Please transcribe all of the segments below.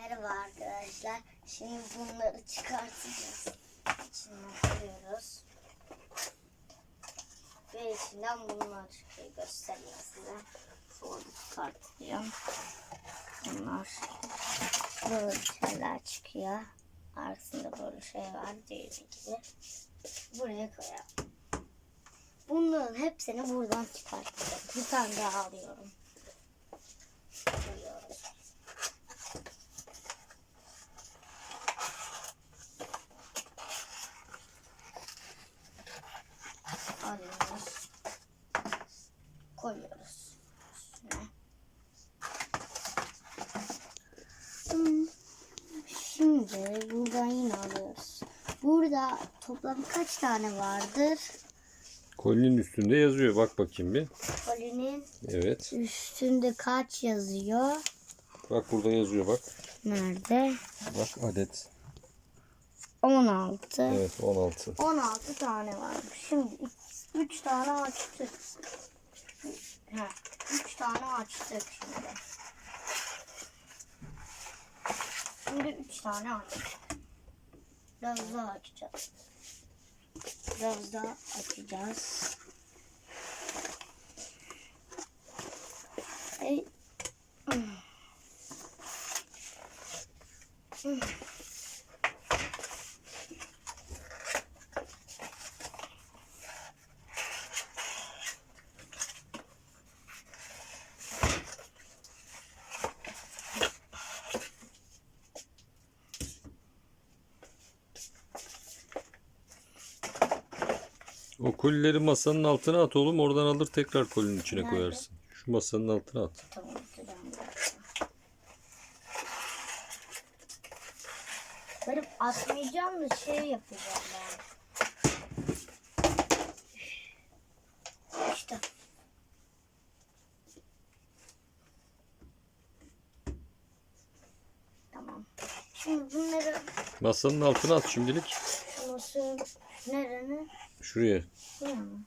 Merhaba arkadaşlar. Şimdi bunları çıkartacağız. İçinden koyuyoruz. Ve içinden bunlar çıkıyor. Göstereyim size. Şurada çıkartacağım. Bunlar böyle şeyler çıkıyor. Arkasında böyle şey var diğeri gibi. Buraya koyalım. Bunların hepsini buradan çıkartacağım. Bir tane daha alıyorum. Koyuyoruz. Alıyoruz. Koyuyoruz üstüne. Hmm, Şimdi buradan yine alıyoruz. Burada toplam kaç tane vardır? Kolinin üstünde yazıyor. Bak bakayım bir. Kolinin Evet. üstünde kaç yazıyor? Bak burada yazıyor bak. Nerede? Bak adet. 16. Evet 16. 16 tane varmış. Şimdi 3 tane açtık. Ha, 3 tane açtık şimdi. Şimdi 3 tane açtık. Biraz daha açacağız. Biraz daha açacağız. O kolileri masanın altına at oğlum. Oradan alır tekrar kolinin içine Nerede? koyarsın. Şu masanın altına at. Tamam. Benim atmayacağım da şey yapacağım ben. İşte. Tamam. Şimdi bunları Masanın altına at şimdilik. şurası nerenin? Şuraya. Buraya mı?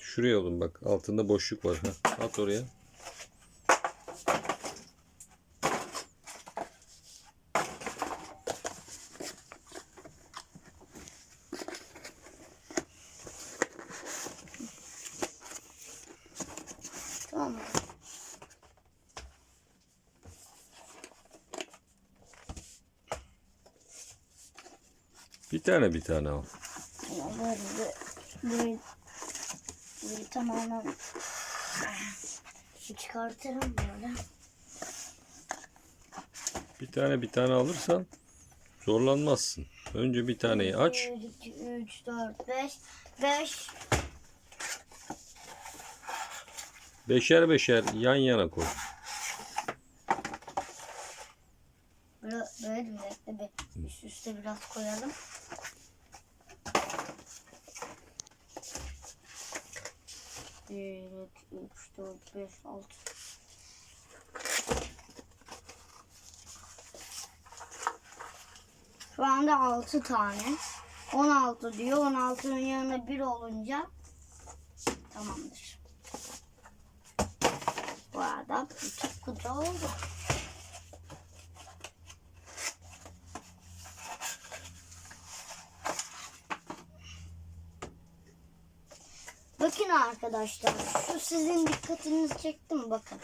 Şuraya oğlum bak. Altında boşluk var. Heh, at oraya. Tamam? Bir tane bir tane al. Böyle burayı, burayı tamamen çıkartırım böyle. Bir tane bir tane alırsan zorlanmazsın. Önce bir taneyi aç. 1, 2, 3, 4, 5. 5. Beşer beşer yan yana koy. Böyle, böyle bir üst üste biraz koyalım. Bir, iki, üç, dört, beş, altı. Şu anda 6 tane. 16 diyor. 16'nın yanına 1 olunca tamamdır. Bu arada küçük kutu oldu. Bakın arkadaşlar şu sizin dikkatinizi çekti mi bakın.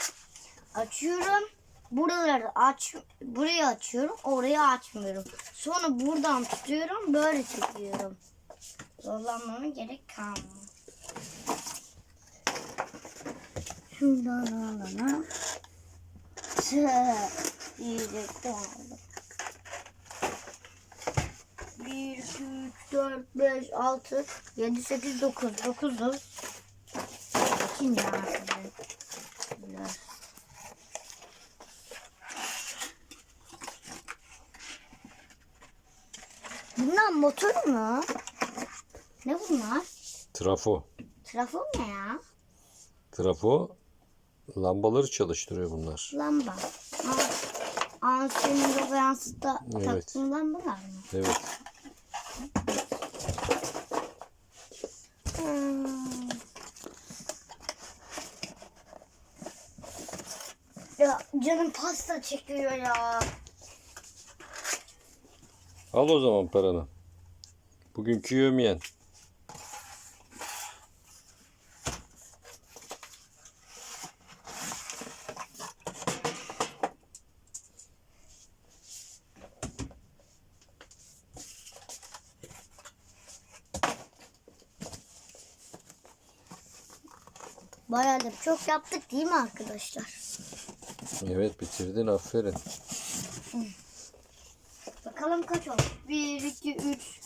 Açıyorum. Buraları aç burayı açıyorum. Orayı açmıyorum. Sonra buradan tutuyorum. Böyle çekiyorum. Zorlanmama gerek kalmıyor. Şuradan alana. Diyecektim aldım. 1, 2, 3, 4, 5, 6, 7, 8, 9. 9'dur. İkinci harfi. Biraz. Bunlar motor mu? Ne bunlar? Trafo. Trafo ne ya? Trafo lambaları çalıştırıyor bunlar. Lamba. Aa, Ansenin Rogans'ta Evet. taktığın lambalar mı? Evet. Hmm. Ya canım pasta çekiyor ya. Al o zaman paranı. Bugünkü yemeyen. Bayağı da çok yaptık değil mi arkadaşlar? Evet bitirdin aferin. Bakalım kaç oldu? 1, 2, 3,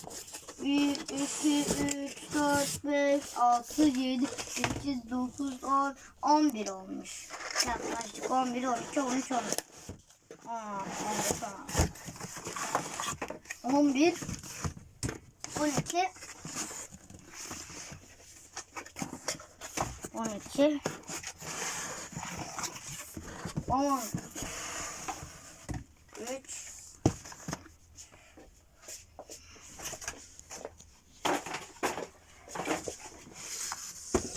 1, 2, 3, 4, 5, 6, 7, 8, 9, 10, 11 olmuş. Yaklaşık 11, 12, 13, 14. Aa, 11, 12, 12, 10, 3,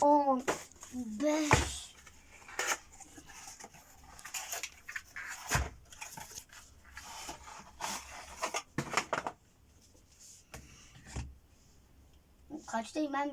on beş. Kaçtayım ben